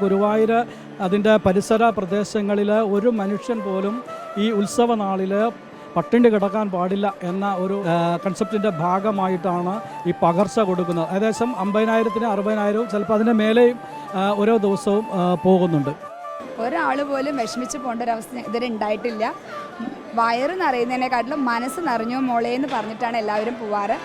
ഗുരുവായൂർ അതിന്റെ പരിസര പ്രദേശങ്ങളിൽ ഒരു മനുഷ്യൻ പോലും ഈ ഉത്സവ നാളിൽ പട്ടിണി കിടക്കാൻ പാടില്ല എന്ന ഒരു കൺസെപ്റ്റിന്റെ ഭാഗമായിട്ടാണ് ഈ പകർച്ച കൊടുക്കുന്നത്. ഏകദേശം അമ്പതിനായിരത്തിന് അറുപതിനായിരവും ചിലപ്പോൾ അതിന്റെ മേലെയും ഓരോ ദിവസവും പോകുന്നുണ്ട്. ഒരാൾ പോലും വിഷമിച്ച് പോകേണ്ട ഒരു അവസ്ഥ ഇതുവരെ ഉണ്ടായിട്ടില്ല. വയറ് നിറയുന്നതിനെക്കാട്ടിലും മനസ്സ് നിറഞ്ഞു മോളേ എന്ന് പറഞ്ഞിട്ടാണ് എല്ലാവരും പോവാറ്.